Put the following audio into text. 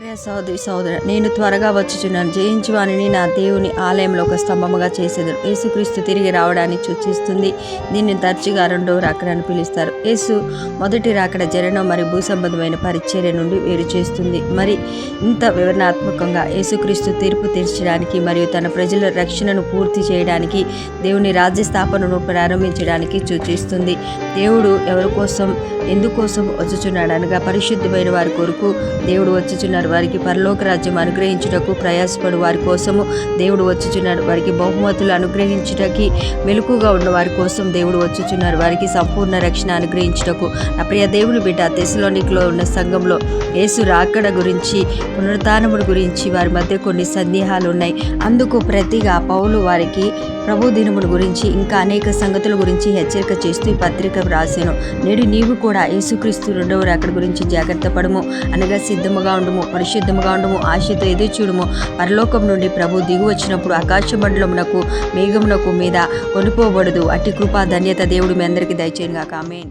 ప్రియ సోదరి సోదర నేను త్వరగా వచ్చుచున్నాను. జయించువాణిని నా దేవుని ఆలయంలో ఒక స్తంభముగా చేసేది యేసుక్రీస్తు తిరిగి రావడాన్ని సూచిస్తుంది. దీన్ని తరచుగా రెండవ రాకడని పిలుస్తారు. యేసు మొదటి రాకడ జరణం మరియు భూసంబంధమైన పరిచర్య నుండి వేరు చేస్తుంది. మరి ఇంత వివరణాత్మకంగా యేసుక్రీస్తు తీర్పు తీర్చడానికి మరియు తన ప్రజల రక్షణను పూర్తి చేయడానికి దేవుని రాజ్య స్థాపనను ప్రారంభించడానికి సూచిస్తుంది. దేవుడు ఎవరి కోసం ఎందుకోసం వచ్చుచున్నాడు అనగా పరిశుద్ధమైన వారి కొరకు దేవుడు వచ్చుచున్నారు. వారికి పరలోక రాజ్యం అనుగ్రహించుటకు ప్రయాసపడు వారి కోసము దేవుడు వచ్చుచున్నాడు. వారికి బహుమతులు అనుగ్రహించుటకి మెలకుగా ఉన్న వారి కోసం దేవుడు వచ్చుచున్నారు వారికి సంపూర్ణ రక్షణ అనుగ్రహించుటకు. నా ప్రియ దేవుని బిడ్డ తెసలోనిక్లో ఉన్న సంఘంలో యేసు రాకడ గురించి పునరుత్నముడు గురించి వారి మధ్య కొన్ని సందేహాలు ఉన్నాయి. అందుకు ప్రతిగా పౌలు వారికి ప్రభు దినమును గురించి ఇంకా అనేక సంగతుల గురించి హెచ్చరిక చేస్తూ ఈ పత్రిక వ్రాసాను. నేడు నీవు కూడా యేసుక్రీస్తు రెండవ రాకడ గురించి జాగ్రత్త పడము. అనగా సిద్ధముగా ఉండము పరిశుద్ధముగా ఉండము ఆశతో ఎదురు చూడము. పరలోకం నుండి ప్రభు దిగు వచ్చినప్పుడు ఆకాశ మండలమునకు మేఘమునకు మీద కొనుకోబడదు అట్టి కృపా ధన్యత దేవుడు మీ అందరికీ దయచేయను కాక ఆమె